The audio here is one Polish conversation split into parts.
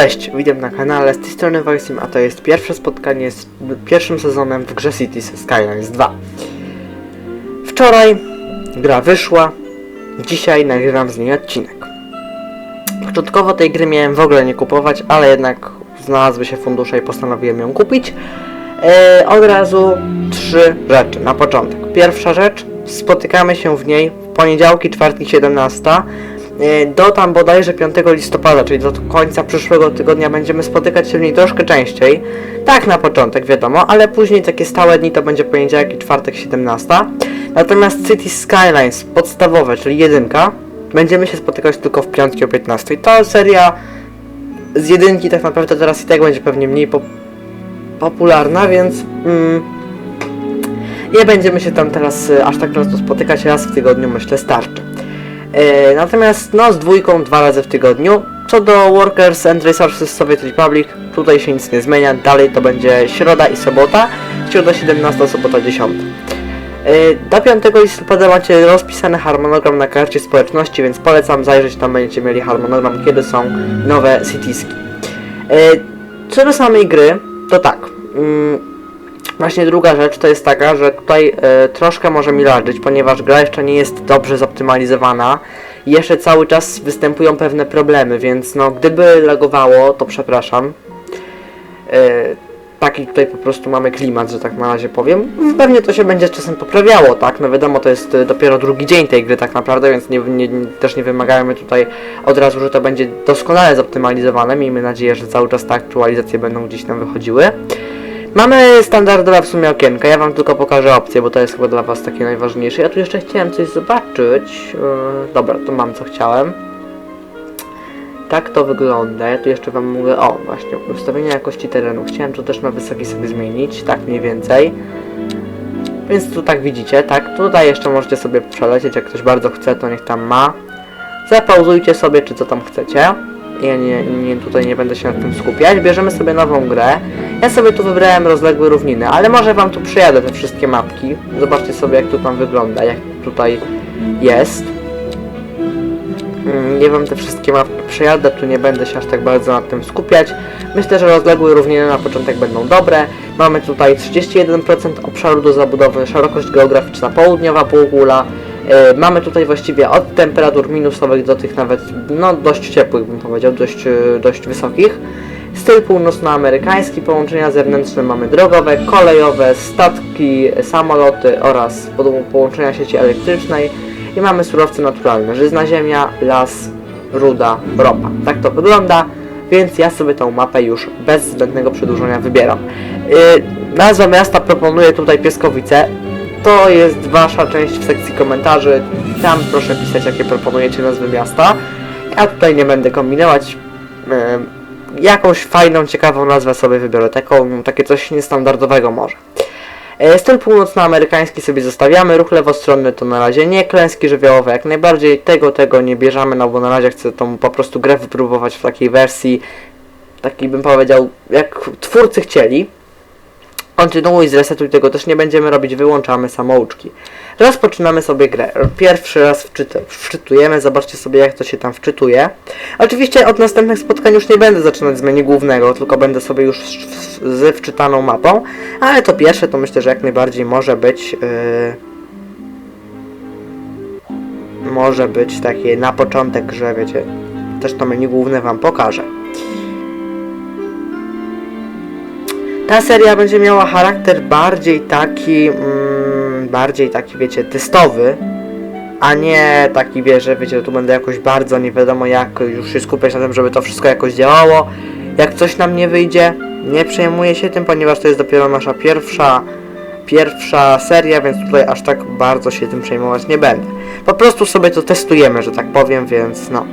Cześć, witam na kanale z tej strony Wojsim, a to jest pierwsze spotkanie z pierwszym sezonem w grze Cities Skylines 2. Wczoraj gra wyszła, dzisiaj nagrywam z niej odcinek. Początkowo tej gry miałem w ogóle nie kupować, ale jednak znalazły się fundusze i postanowiłem ją kupić. E, od razu trzy rzeczy na początek. Pierwsza rzecz, spotykamy się w niej w poniedziałki, czwartki, 17 E, do tam bodajże 5 listopada, czyli do końca przyszłego tygodnia będziemy spotykać się w niej troszkę częściej. Tak na początek, wiadomo, ale później takie stałe dni to będzie poniedziałek i czwartek 17. Natomiast City Skylines podstawowe, czyli jedynka, będziemy się spotykać tylko w piątki o 15. To seria z jedynki tak naprawdę teraz i tak będzie pewnie mniej po popularna, więc mm, nie będziemy się tam teraz y, aż tak często spotykać raz w tygodniu, myślę starczy. E, natomiast no z dwójką dwa razy w tygodniu. Co do Workers and Resources Soviet Republic, tutaj się nic nie zmienia, dalej to będzie środa i sobota, środa 17, sobota 10. E, Do 5 listopada macie rozpisany harmonogram na karcie społeczności, więc polecam zajrzeć, tam będziecie mieli harmonogram, kiedy są nowe citieski. E, Co do samej gry, to tak. Właśnie druga rzecz to jest taka, że tutaj e, troszkę może mi lażyć, ponieważ gra jeszcze nie jest dobrze zoptymalizowana jeszcze cały czas występują pewne problemy, więc no gdyby lagowało, to przepraszam. E, taki tutaj po prostu mamy klimat, że tak na razie powiem. Pewnie to się będzie z czasem poprawiało, tak? No wiadomo, to jest e, dopiero drugi dzień tej gry tak naprawdę, więc nie, nie, też nie wymagajmy tutaj od razu, że to będzie doskonale zoptymalizowane. Miejmy nadzieję, że cały czas te aktualizacje będą gdzieś tam wychodziły. Mamy standardowe w sumie okienka, ja wam tylko pokażę opcje, bo to jest chyba dla was takie najważniejsze. Ja tu jeszcze chciałem coś zobaczyć. Yy, dobra, to mam co chciałem. Tak to wygląda. Ja tu jeszcze wam mówię, o właśnie, ustawienie jakości terenu. Chciałem to też na wysoki sobie zmienić, tak mniej więcej. Więc tu tak widzicie, tak, tutaj jeszcze możecie sobie przelecieć, jak ktoś bardzo chce, to niech tam ma. Zapauzujcie sobie, czy co tam chcecie. Ja nie, nie, tutaj nie będę się na tym skupiać. Bierzemy sobie nową grę. Ja sobie tu wybrałem rozległe równiny, ale może wam tu przyjadę te wszystkie mapki. Zobaczcie sobie jak to tam wygląda, jak tutaj jest. Mm, Nie wam te wszystkie mapki przejadę, tu nie będę się aż tak bardzo nad tym skupiać. Myślę, że rozległe równiny na początek będą dobre. Mamy tutaj 31% obszaru do zabudowy, szerokość geograficzna południowa półkula. E, Mamy tutaj właściwie od temperatur minusowych do tych nawet no dość ciepłych bym powiedział, dość, e, dość wysokich. Styl północnoamerykański, połączenia zewnętrzne mamy drogowe, kolejowe, statki, samoloty oraz po- połączenia sieci elektrycznej i mamy surowce naturalne, żyzna ziemia, las, ruda, ropa. Tak to wygląda, więc ja sobie tą mapę już bez zbędnego przedłużenia wybieram. Yy, nazwa miasta proponuję tutaj Pieskowice. To jest wasza część w sekcji komentarzy. Tam proszę pisać, jakie proponujecie nazwy miasta. Ja tutaj nie będę kombinować. Jakąś fajną, ciekawą nazwę sobie wybiorę. Taką, takie coś niestandardowego może. E, Styl północnoamerykański sobie zostawiamy, ruch lewostronny to na razie nie, klęski żywiołowe jak najbardziej, tego, tego nie bierzemy, no bo na razie chcę tą po prostu grę wypróbować w takiej wersji, takiej bym powiedział, jak twórcy chcieli. Kontynuuj, zresetuj, tego też nie będziemy robić, wyłączamy samouczki. Rozpoczynamy sobie grę. Pierwszy raz wczyt wczytujemy, zobaczcie sobie jak to się tam wczytuje. Oczywiście od następnych spotkań już nie będę zaczynać z menu głównego, tylko będę sobie już z wczytaną mapą, ale to pierwsze to myślę, że jak najbardziej może być yy, może być takie na początek, że wiecie, też to menu główne wam pokażę. Ta seria będzie miała charakter bardziej taki, mm, bardziej taki, wiecie, testowy, a nie taki, wie, że wiecie, tu będę jakoś bardzo nie wiadomo jak już się skupiać na tym, żeby to wszystko jakoś działało. Jak coś nam nie wyjdzie, nie przejmuję się tym, ponieważ to jest dopiero nasza pierwsza, pierwsza seria, więc tutaj aż tak bardzo się tym przejmować nie będę. Po prostu sobie to testujemy, że tak powiem, więc no.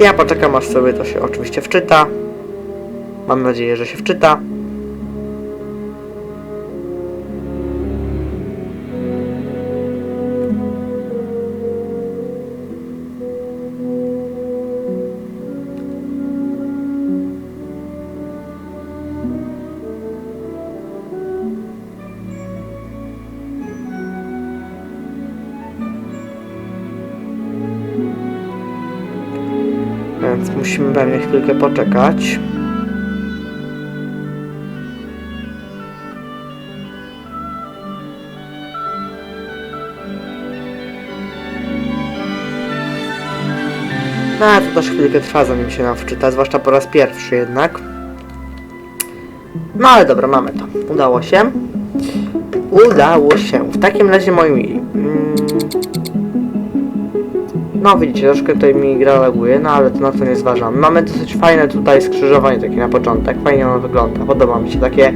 Ja poczekam aż sobie to się oczywiście wczyta. Mam nadzieję, że się wczyta. więc musimy pewnie chwilkę poczekać. No, to też chwilkę trwa, zanim się nam wczyta, zwłaszcza po raz pierwszy jednak. No ale dobra, mamy to. Udało się. Udało się. W takim razie, moi mili. Mm, no widzicie, troszkę tutaj mi gra laguje, no ale to na to nie zważam. Mamy dosyć fajne tutaj skrzyżowanie takie na początek, fajnie ono wygląda, podoba mi się takie,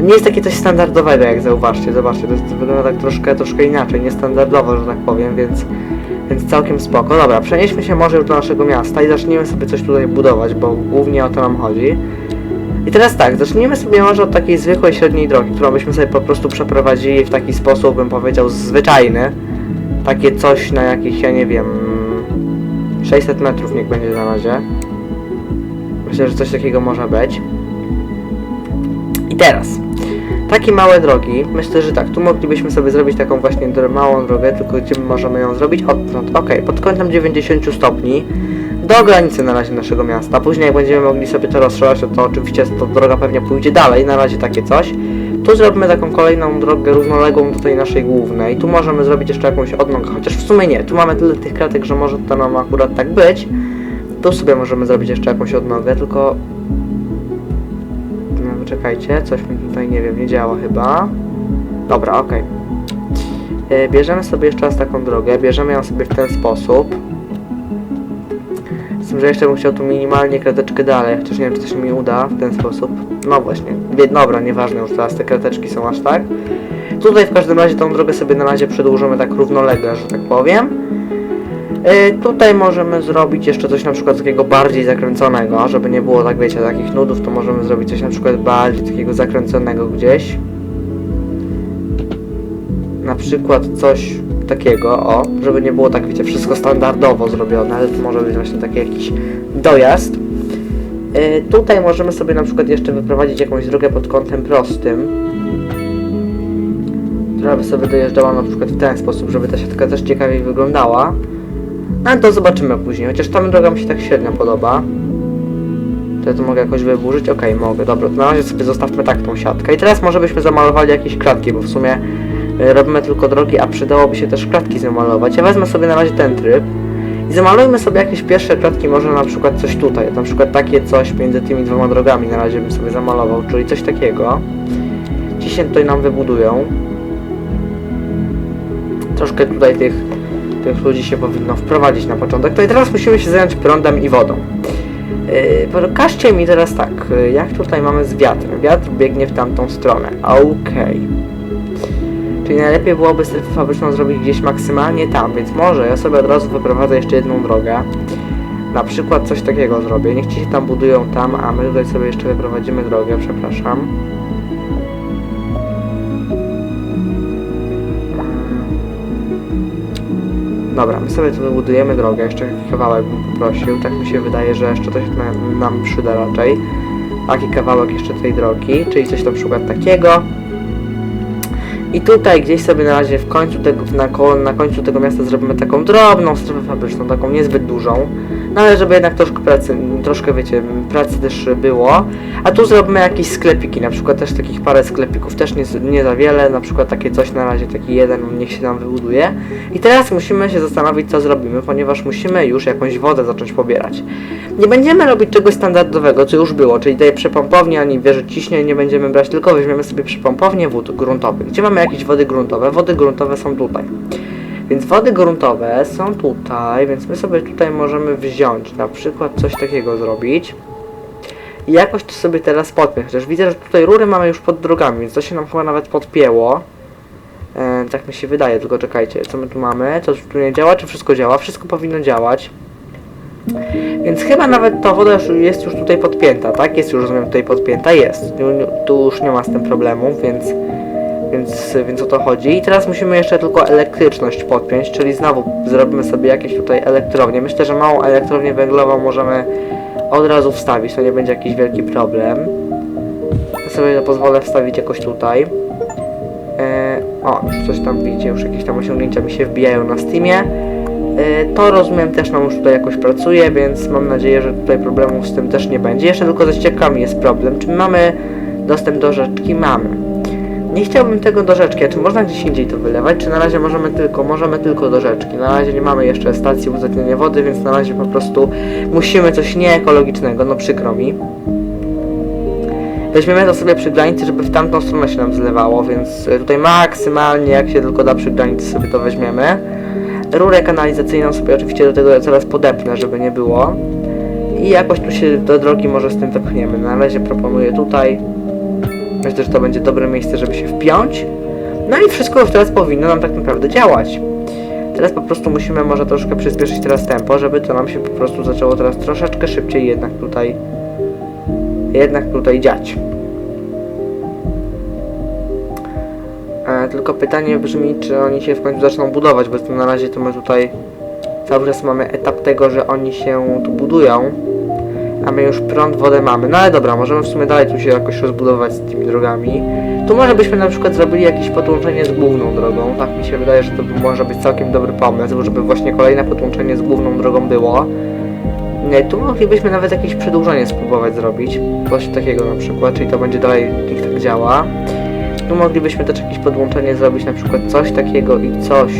nie jest takie coś standardowego jak zauważcie, zobaczcie, to, jest, to wygląda tak troszkę, troszkę inaczej, niestandardowo, że tak powiem, więc, więc całkiem spoko. Dobra, przenieśmy się może już do naszego miasta i zacznijmy sobie coś tutaj budować, bo głównie o to nam chodzi. I teraz tak, zacznijmy sobie może od takiej zwykłej średniej drogi, którą byśmy sobie po prostu przeprowadzili w taki sposób, bym powiedział, zwyczajny. Takie coś na jakich, ja nie wiem, 600 metrów niech będzie na razie. Myślę, że coś takiego może być. I teraz, takie małe drogi, myślę, że tak, tu moglibyśmy sobie zrobić taką właśnie małą drogę, tylko gdzie my możemy ją zrobić? Odtąd, ok, pod kątem 90 stopni, do granicy na razie naszego miasta. Później jak będziemy mogli sobie to rozszerzać, to, to oczywiście to droga pewnie pójdzie dalej, na razie takie coś. Tu zrobimy taką kolejną drogę równoległą do tej naszej głównej. Tu możemy zrobić jeszcze jakąś odnogę, chociaż w sumie nie. Tu mamy tyle tych kratek, że może to nam akurat tak być. Tu sobie możemy zrobić jeszcze jakąś odnogę, tylko... No, czekajcie, coś mi tutaj, nie wiem, nie działa chyba. Dobra, okej. E, Bierzemy sobie jeszcze raz taką drogę, bierzemy ją sobie w ten sposób. Tym, że jeszcze bym chciał tu minimalnie krateczkę dalej, chociaż nie wiem, czy to się mi uda w ten sposób. No właśnie, dobra, nieważne już teraz te krateczki są aż tak. Tutaj w każdym razie tą drogę sobie na razie przedłużymy tak równolegle, że tak powiem. Yy, tutaj możemy zrobić jeszcze coś na przykład takiego bardziej zakręconego, żeby nie było tak wiecie, takich nudów, to możemy zrobić coś na przykład bardziej takiego zakręconego gdzieś. Na przykład coś takiego, o, żeby nie było tak, wiecie, wszystko standardowo zrobione, ale to może być właśnie taki jakiś dojazd. Yy, tutaj możemy sobie na przykład jeszcze wyprowadzić jakąś drogę pod kątem prostym, która by sobie dojeżdżała na przykład w ten sposób, żeby ta siatka też ciekawiej wyglądała. No ale to zobaczymy później, chociaż ta droga mi się tak średnio podoba. To ja to mogę jakoś wyburzyć? Okej, mogę, dobra, to na razie sobie zostawmy tak tą siatkę. I teraz może byśmy zamalowali jakieś kratki, bo w sumie y, robimy tylko drogi, a przydałoby się też kratki zamalować. Ja wezmę sobie na razie ten tryb i zamalujmy sobie jakieś pierwsze kratki, może na przykład coś tutaj, na przykład takie coś między tymi dwoma drogami na razie bym sobie zamalował, czyli coś takiego. Ci się tutaj nam wybudują. Troszkę tutaj tych, tych ludzi się powinno wprowadzić na początek. To i teraz musimy się zająć prądem i wodą. Yy, pokażcie mi teraz tak, yy, jak tutaj mamy z wiatrem. Wiatr biegnie w tamtą stronę. Okej. Czyli najlepiej byłoby strefę fabryczną zrobić gdzieś maksymalnie tam, więc może ja sobie od razu wyprowadzę jeszcze jedną drogę. Na przykład coś takiego zrobię. Niech ci się tam budują tam, a my tutaj sobie jeszcze wyprowadzimy drogę, przepraszam. Dobra, my sobie tu wybudujemy drogę, jeszcze kawałek bym poprosił, tak mi się wydaje, że jeszcze coś nam, przyda raczej. Taki kawałek jeszcze tej drogi, czyli coś na przykład takiego. I tutaj gdzieś sobie na razie w końcu tego, na, na końcu tego miasta zrobimy taką drobną strefę fabryczną, taką niezbyt dużą. No ale żeby jednak troszkę pracy, troszkę wiecie, pracy też było. A tu zrobimy jakieś sklepiki, na przykład też takich parę sklepików, też nie, nie za wiele, na przykład takie coś na razie, taki jeden, niech się nam wybuduje. I teraz musimy się zastanowić, co zrobimy, ponieważ musimy już jakąś wodę zacząć pobierać. Nie będziemy robić czegoś standardowego, co już było, czyli tej przepompowni ani wieży ciśnień nie będziemy brać, tylko weźmiemy sobie przepompownię wód gruntowych. Gdzie mamy jakieś wody gruntowe? Wody gruntowe są tutaj. Więc wody gruntowe są tutaj, więc my sobie tutaj możemy wziąć, na przykład coś takiego zrobić. I jakoś to sobie teraz podpię, chociaż widzę, że tutaj rury mamy już pod drogami, więc to się nam chyba nawet podpięło. E, tak mi się wydaje, tylko czekajcie, co my tu mamy? Co tu nie działa? Czy wszystko działa? Wszystko powinno działać. Więc chyba nawet ta woda jest już tutaj podpięta, tak? Jest już, rozumiem, tutaj podpięta, jest. Tu już nie ma z tym problemu, więc, więc, więc o to chodzi. I teraz musimy jeszcze tylko elektryczność podpiąć, czyli znowu zrobimy sobie jakieś tutaj elektrownię. Myślę, że małą elektrownię węglową możemy od razu wstawić, to nie będzie jakiś wielki problem. Ja sobie to pozwolę wstawić jakoś tutaj. E, o, coś tam widzicie, już jakieś tam osiągnięcia mi się wbijają na Steamie. E, To rozumiem też nam już tutaj jakoś pracuje, więc mam nadzieję, że tutaj problemów z tym też nie będzie. Jeszcze tylko ze ściekami jest problem. Czy mamy dostęp do rzeczki? Mamy. Nie chciałbym tego do rzeczki, a czy można gdzieś indziej to wylewać, czy na razie możemy tylko, możemy tylko do rzeczki. Na razie nie mamy jeszcze stacji uzdatniania wody, więc na razie po prostu musimy coś nieekologicznego, no przykro mi. Weźmiemy to sobie przy granicy, żeby w tamtą stronę się nam zlewało, więc e, tutaj maksymalnie jak się tylko da przy granicy sobie to weźmiemy. Rurę kanalizacyjną sobie oczywiście do tego zaraz podepnę, żeby nie było. I jakoś tu się do drogi może z tym wepchniemy. Na razie proponuję tutaj. Myślę, że to będzie dobre miejsce, żeby się wpiąć. No i wszystko już teraz powinno nam tak naprawdę działać. Teraz po prostu musimy może troszkę przyspieszyć teraz tempo, żeby to nam się po prostu zaczęło teraz troszeczkę szybciej jednak tutaj jednak tutaj dziać. E, tylko pytanie brzmi, czy oni się w końcu zaczną budować, bo na razie to my tutaj cały czas mamy etap tego, że oni się tu budują, a my już prąd, wodę mamy. No ale dobra, możemy w sumie dalej tu się jakoś rozbudować z tymi drogami. Tu może byśmy na przykład zrobili jakieś podłączenie z główną drogą. Tak mi się wydaje, że to by może być całkiem dobry pomysł, żeby właśnie kolejne podłączenie z główną drogą było. Nie, tu moglibyśmy nawet jakieś przedłużenie spróbować zrobić. Coś takiego na przykład, czyli to będzie dalej niech tak działa. Tu moglibyśmy też jakieś podłączenie zrobić, na przykład coś takiego i coś.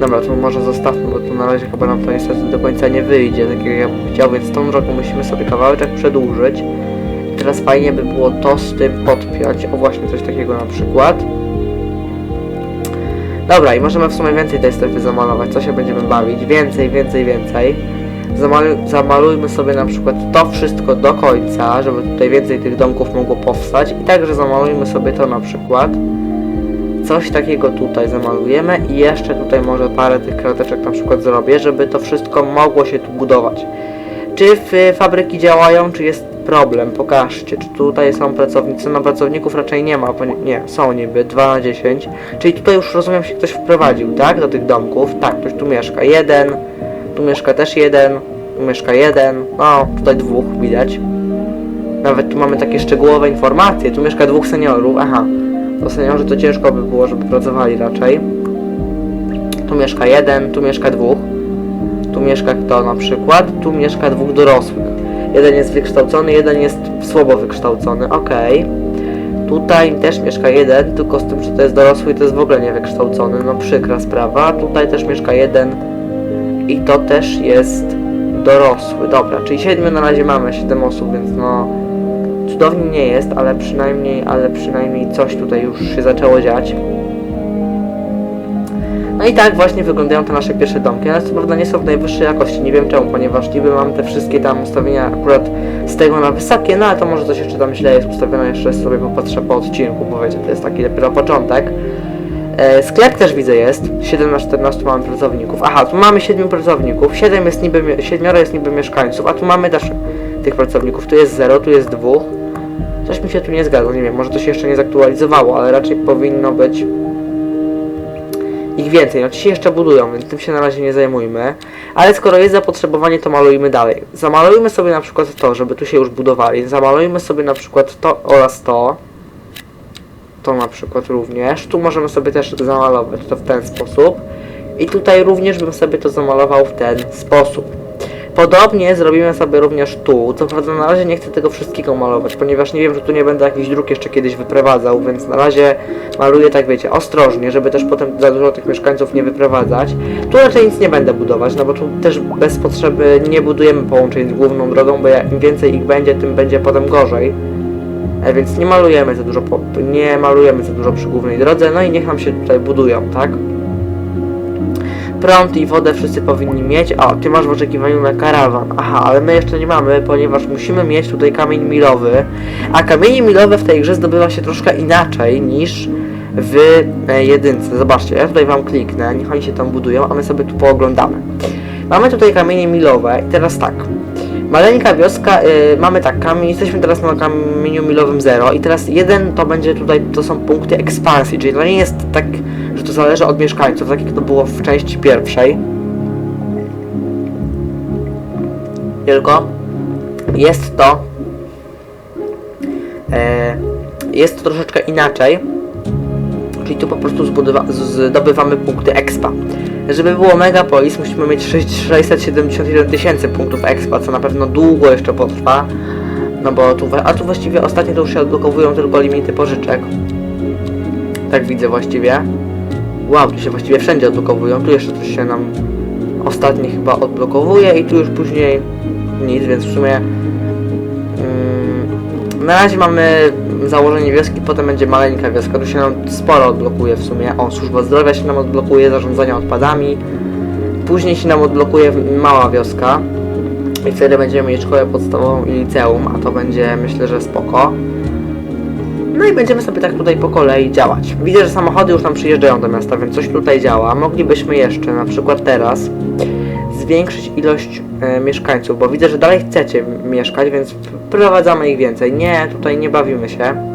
Dobra, to może zostawmy, bo tu na razie chyba nam to niestety do końca nie wyjdzie, tak jak ja bym chciał, więc tą drogą musimy sobie kawałeczek przedłużyć. I teraz fajnie by było to z tym podpiąć. O właśnie, coś takiego na przykład. Dobra, i możemy w sumie więcej tej strefy zamalować. Co się będziemy bawić? Więcej, więcej, więcej. Zamalu zamalujmy sobie na przykład to wszystko do końca, żeby tutaj więcej tych domków mogło powstać. I także zamalujmy sobie to na przykład. Coś takiego tutaj zamalujemy i jeszcze tutaj może parę tych krateczek na przykład zrobię, żeby to wszystko mogło się tu budować. Czy fabryki działają, czy jest problem? Pokażcie, czy tutaj są pracownicy? No pracowników raczej nie ma, nie, są niby 2 na 10. Czyli tutaj już rozumiem się ktoś wprowadził, tak? Do tych domków. Tak, ktoś tu mieszka. Jeden, tu mieszka też jeden, tu mieszka jeden, no tutaj dwóch widać. Nawet tu mamy takie szczegółowe informacje. Tu mieszka dwóch seniorów, aha. To seniorzy to ciężko by było, żeby pracowali raczej. Tu mieszka jeden, tu mieszka dwóch. Tu mieszka kto na przykład? Tu mieszka dwóch dorosłych. Jeden jest wykształcony, jeden jest słabo wykształcony, okej. Tutaj też mieszka jeden, tylko z tym, że to jest dorosły i to jest w ogóle niewykształcony, no przykra sprawa. Tutaj też mieszka jeden i to też jest dorosły. Dobra, czyli siedmiu na razie mamy, siedem osób, więc no cudownie nie jest, ale przynajmniej, ale przynajmniej coś tutaj już się zaczęło dziać. No i tak właśnie wyglądają te nasze pierwsze domki, ale co prawda nie są w najwyższej jakości, nie wiem czemu, ponieważ niby mam te wszystkie tam ustawienia akurat z tego na wysokie, no ale to może coś jeszcze tam źle jest ustawione, jeszcze sobie popatrzę po odcinku, bo wiecie, to jest taki dopiero początek. E, sklep też widzę jest, 7 na 14 mamy pracowników, aha, tu mamy 7 pracowników, 7 jest niby, mie- 7 jest niby mieszkańców, a tu mamy też tych pracowników, tu jest 0, tu jest 2. Coś mi się tu nie zgadza, nie wiem, może to się jeszcze nie zaktualizowało, ale raczej powinno być ich więcej. No ci się jeszcze budują, więc tym się na razie nie zajmujmy. Ale skoro jest zapotrzebowanie, to malujmy dalej. Zamalujmy sobie na przykład to, żeby tu się już budowali. Zamalujmy sobie na przykład to oraz to. To na przykład również. Tu możemy sobie też zamalować to w ten sposób. I tutaj również bym sobie to zamalował w ten sposób. Podobnie zrobimy sobie również tu. Co prawda na razie nie chcę tego wszystkiego malować, ponieważ nie wiem, że tu nie będę jakiś druk jeszcze kiedyś wyprowadzał, więc na razie maluję tak wiecie, ostrożnie, żeby też potem za dużo tych mieszkańców nie wyprowadzać. Tu raczej nic nie będę budować, no bo tu też bez potrzeby nie budujemy połączeń z główną drogą, bo im więcej ich będzie, tym będzie potem gorzej. E, więc nie malujemy za dużo, po, nie malujemy za dużo przy głównej drodze, no i niech nam się tutaj budują, tak? Prąd i wodę wszyscy powinni mieć. O, ty masz w oczekiwaniu na karawan. Aha, ale my jeszcze nie mamy, ponieważ musimy mieć tutaj kamień milowy. A kamienie milowe w tej grze zdobywa się troszkę inaczej niż w e, jedynce. Zobaczcie, ja tutaj wam kliknę, niech oni się tam budują, a my sobie tu pooglądamy. Mamy tutaj kamienie milowe i teraz tak. Maleńka wioska, y, mamy tak, kamień, jesteśmy teraz na kamieniu milowym 0 i teraz jeden to będzie tutaj, to są punkty ekspansji, czyli to nie jest tak, zależy od mieszkańców, tak jak to było w części pierwszej. Tylko jest to e, jest to troszeczkę inaczej Czyli tu po prostu zdobywamy punkty expa. Żeby było Megapolis musimy mieć 6, 671 tysięcy punktów expa, co na pewno długo jeszcze potrwa. No bo tu, a tu właściwie ostatnio to już się odblokowują tylko limity pożyczek. Tak widzę właściwie. Wow, tu się właściwie wszędzie odblokowują. Tu jeszcze coś się nam ostatni chyba odblokowuje i tu już później nic, więc w sumie mm, na razie mamy założenie wioski, potem będzie maleńka wioska. Tu się nam sporo odblokuje w sumie. O, służba zdrowia się nam odblokuje, zarządzania odpadami. Później się nam odblokuje mała wioska. I wtedy będziemy mieć szkołę podstawową i liceum, a to będzie myślę, że spoko. No i będziemy sobie tak tutaj po kolei działać. Widzę, że samochody już tam przyjeżdżają do miasta, więc coś tutaj działa. Moglibyśmy jeszcze, na przykład teraz, zwiększyć ilość e, mieszkańców, bo widzę, że dalej chcecie mieszkać, więc wprowadzamy ich więcej. Nie, tutaj nie bawimy się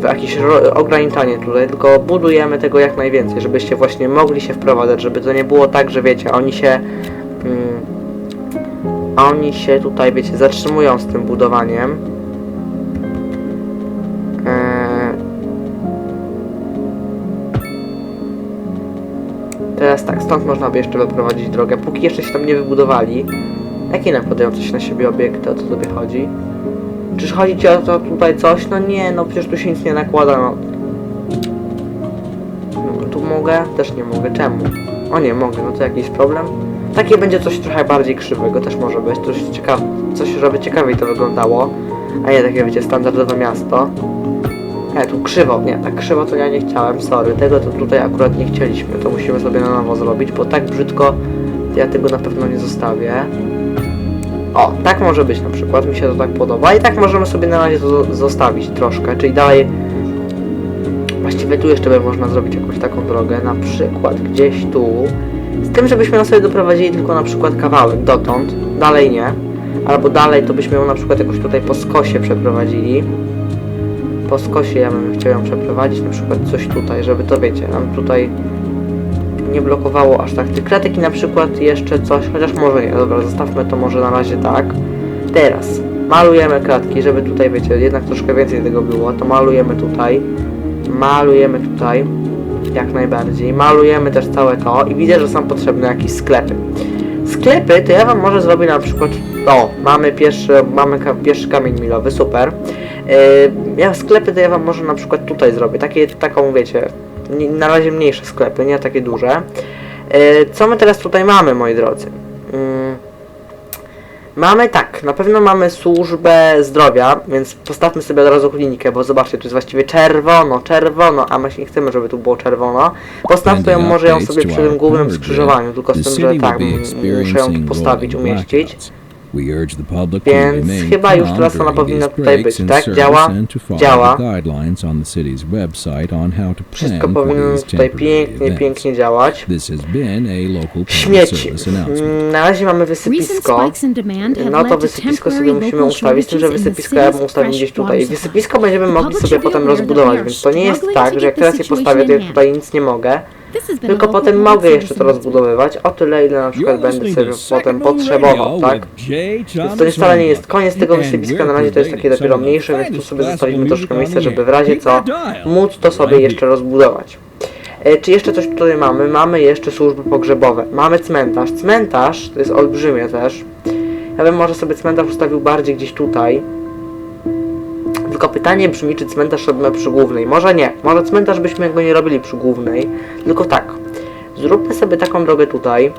w jakieś ograniczanie tutaj, tylko budujemy tego jak najwięcej, żebyście właśnie mogli się wprowadzać, żeby to nie było tak, że wiecie, oni się... Mm, oni się tutaj, wiecie, zatrzymują z tym budowaniem. Stąd można by jeszcze wyprowadzić drogę, póki jeszcze się tam nie wybudowali. Jakie nakładające się na siebie obiekty, o co tobie chodzi? Czyż chodzi ci o to tutaj coś? No nie, no przecież tu się nic nie nakłada, no. no tu mogę? Też nie mogę, czemu? O nie, mogę, no to jakiś problem? Takie będzie coś trochę bardziej krzywego, też może być, coś ciekawe, coś, żeby ciekawiej to wyglądało. A nie takie, wiecie, standardowe miasto. Nie, tu krzywo, nie, tak krzywo to ja nie chciałem, sorry, tego to tutaj akurat nie chcieliśmy, to musimy sobie na nowo zrobić, bo tak brzydko ja tego na pewno nie zostawię. O, tak może być na przykład, mi się to tak podoba i tak możemy sobie na razie to zo- zostawić troszkę, czyli dalej właściwie tu jeszcze by można zrobić jakąś taką drogę, na przykład gdzieś tu, z tym, żebyśmy ją sobie doprowadzili tylko na przykład kawałek dotąd, dalej nie, albo dalej to byśmy ją na przykład jakoś tutaj po skosie przeprowadzili, po skosie ja bym chciał ją przeprowadzić, na przykład coś tutaj, żeby to wiecie, nam tutaj nie blokowało aż tak tych kratek i na przykład jeszcze coś, chociaż może nie, dobra, zostawmy to może na razie tak. Teraz malujemy kratki, żeby tutaj wiecie, jednak troszkę więcej tego było, to malujemy tutaj, malujemy tutaj, jak najbardziej, malujemy też całe to i widzę, że są potrzebne jakieś sklepy. Sklepy to ja wam może zrobię na przykład, o, mamy pierwszy, mamy ka pierwszy kamień milowy, super. Yy, ja sklepy to ja wam może na przykład tutaj zrobię, takie, taką wiecie, na razie mniejsze sklepy, nie takie duże. Yy, co my teraz tutaj mamy, moi drodzy? Yy, mamy tak, na pewno mamy służbę zdrowia, więc postawmy sobie od razu klinikę, bo zobaczcie, tu jest właściwie czerwono, czerwono, a my nie chcemy, żeby tu było czerwono. Postawmy ją, może ją sobie przy tym głównym skrzyżowaniu, tylko z tym, że tak, muszę ją tu postawić, umieścić. Więc chyba już teraz ona powinna tutaj być, tak? Działa? Działa. Wszystko powinno tutaj pięknie, pięknie działać. Śmieci. Mm, Na razie mamy wysypisko. No to wysypisko sobie musimy ustawić, tym, że wysypisko ja bym ustawił gdzieś tutaj. Wysypisko będziemy mogli sobie potem rozbudować, więc to nie jest tak, że jak teraz je postawię, to ja tutaj nic nie mogę. Tylko potem mogę jeszcze to rozbudowywać, o tyle ile na przykład będę sobie potem potrzebował, tak? Więc to wcale nie jest koniec tego wysypiska, na razie to jest takie dopiero mniejsze, więc tu sobie zostawimy troszkę miejsca, żeby w razie co móc to sobie jeszcze rozbudować. E, czy jeszcze coś tutaj mamy? Mamy jeszcze służby pogrzebowe. Mamy cmentarz. Cmentarz to jest olbrzymie też. Ja bym może sobie cmentarz ustawił bardziej gdzieś tutaj. Tylko pytanie brzmi, czy cmentarz robimy przy głównej. Może nie. Może cmentarz byśmy go nie robili przy głównej. Tylko tak. Zróbmy sobie taką drogę tutaj.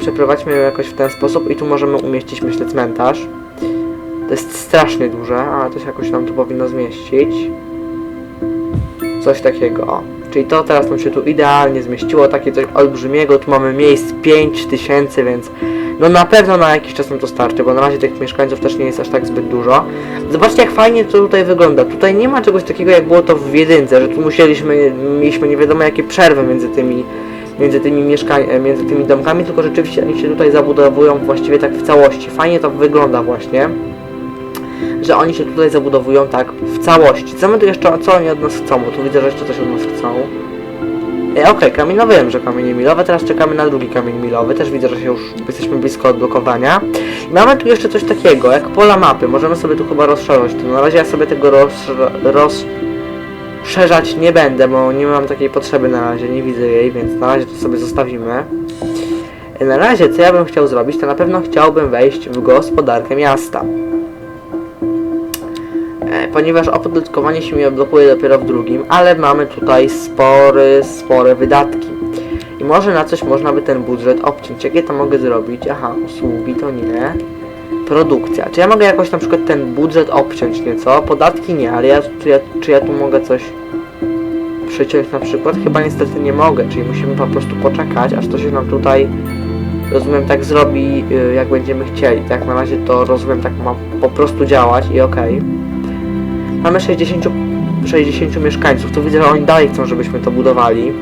Przeprowadźmy ją jakoś w ten sposób i tu możemy umieścić, myślę, cmentarz. To jest strasznie duże, ale to się jakoś nam tu powinno zmieścić. Coś takiego. Czyli to teraz nam się tu idealnie zmieściło, takie coś olbrzymiego. Tu mamy miejsc 5000, więc no na pewno na jakiś czas nam to starczy, bo na razie tych mieszkańców też nie jest aż tak zbyt dużo. Zobaczcie jak fajnie to tutaj wygląda. Tutaj nie ma czegoś takiego jak było to w jedynce, że tu musieliśmy, mieliśmy nie wiadomo jakie przerwy między tymi między tymi e, między tymi domkami, tylko rzeczywiście oni się tutaj zabudowują właściwie tak w całości. Fajnie to wygląda właśnie że oni się tutaj zabudowują tak w całości. Co my tu jeszcze, co oni od nas chcą? Bo tu widzę, że jeszcze coś od nas chcą. E, Okej, kamień, no wiem, że kamienie milowe, teraz czekamy na drugi kamień milowy, też widzę, że się już jesteśmy blisko odblokowania. I mamy tu jeszcze coś takiego, jak pola mapy, możemy sobie tu chyba rozszerzyć to. Na razie ja sobie tego roz, poszerzać nie będę, bo nie mam takiej potrzeby na razie, nie widzę jej, więc na razie to sobie zostawimy. Na razie, co ja bym chciał zrobić, to na pewno chciałbym wejść w gospodarkę miasta. Ponieważ opodatkowanie się mi odblokuje dopiero w drugim, ale mamy tutaj spory, spore wydatki. I może na coś można by ten budżet obciąć. Jakie to mogę zrobić? Aha, usługi to nie. Produkcja. Czy ja mogę jakoś na przykład ten budżet obciąć nieco? Podatki nie, ale ja, czy, ja, czy ja tu mogę coś przyciąć na przykład? Chyba niestety nie mogę, czyli musimy po prostu poczekać, aż to się nam tutaj rozumiem tak zrobi, y, jak będziemy chcieli. Tak na razie to rozumiem tak ma po prostu działać i okej. Mamy 60, 60 mieszkańców, tu widzę, że oni dalej chcą, żebyśmy to budowali.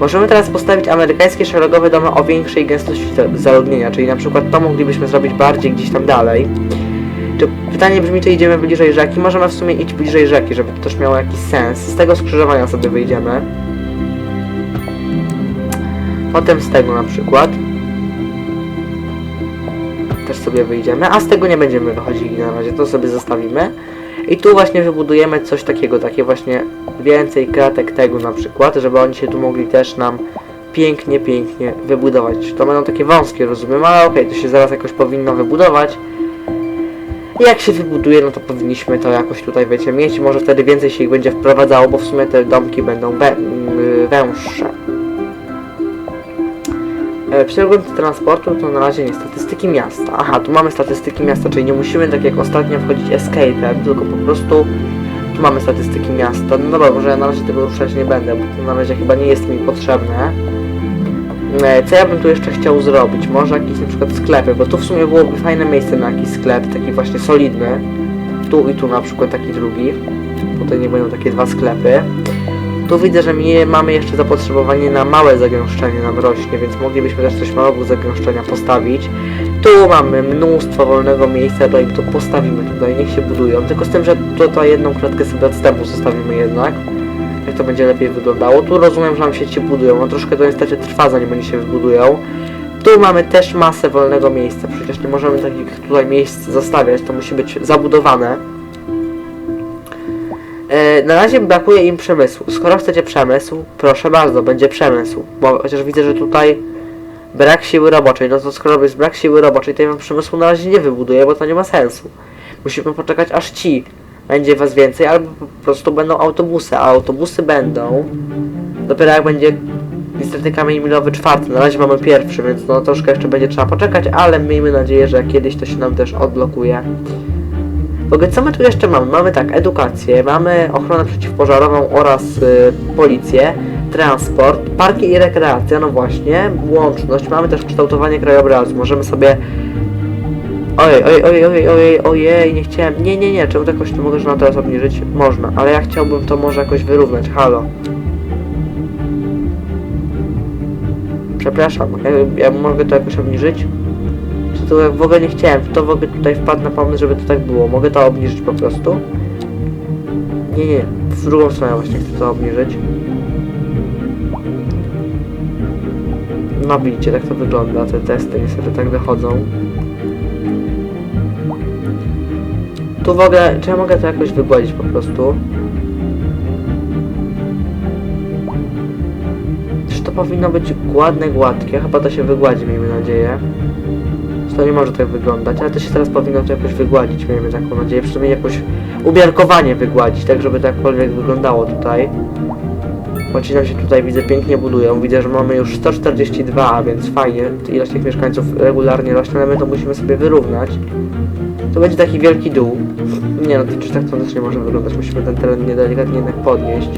Możemy teraz postawić amerykańskie szeregowe domy o większej gęstości za- zaludnienia, czyli na przykład to moglibyśmy zrobić bardziej gdzieś tam dalej. Czy pytanie brzmi, czy idziemy bliżej rzeki? Możemy w sumie iść bliżej rzeki, żeby to też miało jakiś sens. Z tego skrzyżowania sobie wyjdziemy. Potem z tego na przykład. Też sobie wyjdziemy, a z tego nie będziemy wychodzili na razie, to sobie zostawimy. I tu właśnie wybudujemy coś takiego, takie właśnie więcej kratek tego na przykład, żeby oni się tu mogli też nam pięknie, pięknie wybudować. To będą takie wąskie, rozumiem, ale okej, to się zaraz jakoś powinno wybudować. Jak się wybuduje, no to powinniśmy to jakoś tutaj, wiecie, mieć. Może wtedy więcej się ich będzie wprowadzało, bo w sumie te domki będą węższe. E, Przegląd transportu to na razie nie statystyki miasta. Aha, tu mamy statystyki miasta, czyli nie musimy tak jak ostatnio wchodzić escape'em, tylko po prostu tu mamy statystyki miasta. No dobra, może ja na razie tego ruszać nie będę, bo to na razie chyba nie jest mi potrzebne. E, Co ja bym tu jeszcze chciał zrobić? Może jakieś na przykład sklepy, bo tu w sumie byłoby fajne miejsce na jakiś sklep, taki właśnie solidny. Tu i tu na przykład taki drugi. Tutaj nie będą takie dwa sklepy. Tu widzę, że nie mamy jeszcze zapotrzebowanie na małe zagęszczenie nam rośnie, więc moglibyśmy też coś małego zagęszczenia postawić. Tu mamy mnóstwo wolnego miejsca, to to postawimy tutaj, niech się budują. Tylko z tym, że tutaj jedną klatkę sobie odstępu zostawimy jednak. Jak to będzie lepiej wyglądało. Tu rozumiem, że nam się ci budują, no troszkę to niestety trwa zanim oni się wybudują. Tu mamy też masę wolnego miejsca, przecież nie możemy takich tutaj miejsc zostawiać, to musi być zabudowane. E, na razie brakuje im przemysłu. Skoro chcecie przemysł, proszę bardzo, będzie przemysł. Bo chociaż widzę, że tutaj brak siły roboczej. No to skoro jest brak siły roboczej, to ja wam przemysłu na razie nie wybuduję, bo to nie ma sensu. Musimy poczekać aż ci będzie was więcej, albo po prostu będą autobusy, a autobusy będą dopiero jak będzie niestety kamień milowy czwarty. Na razie mamy pierwszy, więc no troszkę jeszcze będzie trzeba poczekać, ale miejmy nadzieję, że kiedyś to się nam też odblokuje. Ogóle co my tu jeszcze mamy? Mamy tak, edukację, mamy ochronę przeciwpożarową oraz y, policję, transport, parki i rekreacja, no właśnie, łączność, mamy też kształtowanie krajobrazu, możemy sobie... Ojej, ojej, ojej, ojej, ojej, ojej, nie chciałem, nie, nie, nie, czemu to jakoś nie mogę na teraz obniżyć? Można, ale ja chciałbym to może jakoś wyrównać, halo. Przepraszam, ja, ja mogę to jakoś obniżyć? To w ogóle nie chciałem, to w ogóle tutaj wpadł na pomysł, żeby to tak było. Mogę to obniżyć po prostu? Nie, nie, w drugą stronę właśnie chcę to obniżyć. No widzicie, tak to wygląda, te testy niestety tak wychodzą. Tu w ogóle, czy ja mogę to jakoś wygładzić po prostu? Czy to powinno być ładne, gładkie? Chyba to się wygładzi, miejmy nadzieję. To nie może tak wyglądać, ale to się teraz powinno to jakoś wygładzić, miejmy taką nadzieję. Przynajmniej jakoś umiarkowanie wygładzić, tak żeby to jakkolwiek wyglądało tutaj. Ci nam się tutaj widzę pięknie budują. Widzę, że mamy już 142, a więc fajnie. Ilość tych mieszkańców regularnie rośnie, ale my to musimy sobie wyrównać. To będzie taki wielki dół. Nie no, to tak to też nie może wyglądać. Musimy ten teren niedelikatnie jednak podnieść.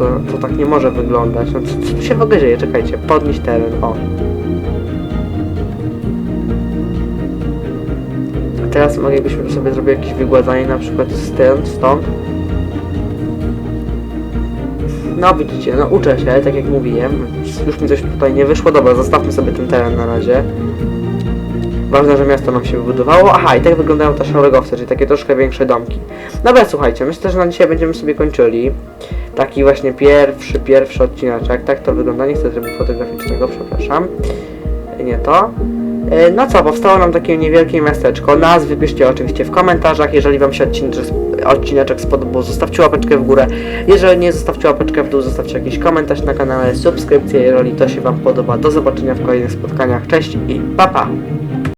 To, to tak nie może wyglądać. No co, co tu się w ogóle dzieje? Czekajcie, podnieść teren, o. A teraz moglibyśmy sobie zrobić jakieś wygładzanie na przykład stąd, stąd. No widzicie, no uczę się, tak jak mówiłem. Już mi coś tutaj nie wyszło. Dobra, zostawmy sobie ten teren na razie. Ważne, że miasto nam się wybudowało. Aha, i tak wyglądają te szeregowce, czyli takie troszkę większe domki. Dobra, słuchajcie, myślę, że na dzisiaj będziemy sobie kończyli. Taki właśnie pierwszy, pierwszy odcineczek. Tak to wygląda. Nie chcę trybu fotograficznego, przepraszam. Nie to. E, No co, powstało nam takie niewielkie miasteczko. Nazwy piszcie oczywiście w komentarzach. Jeżeli Wam się odcineczek spodobał, zostawcie łapeczkę w górę. Jeżeli nie, zostawcie łapeczkę w dół, zostawcie jakiś komentarz na kanale, subskrypcję, jeżeli to się Wam podoba. Do zobaczenia w kolejnych spotkaniach. Cześć i pa pa!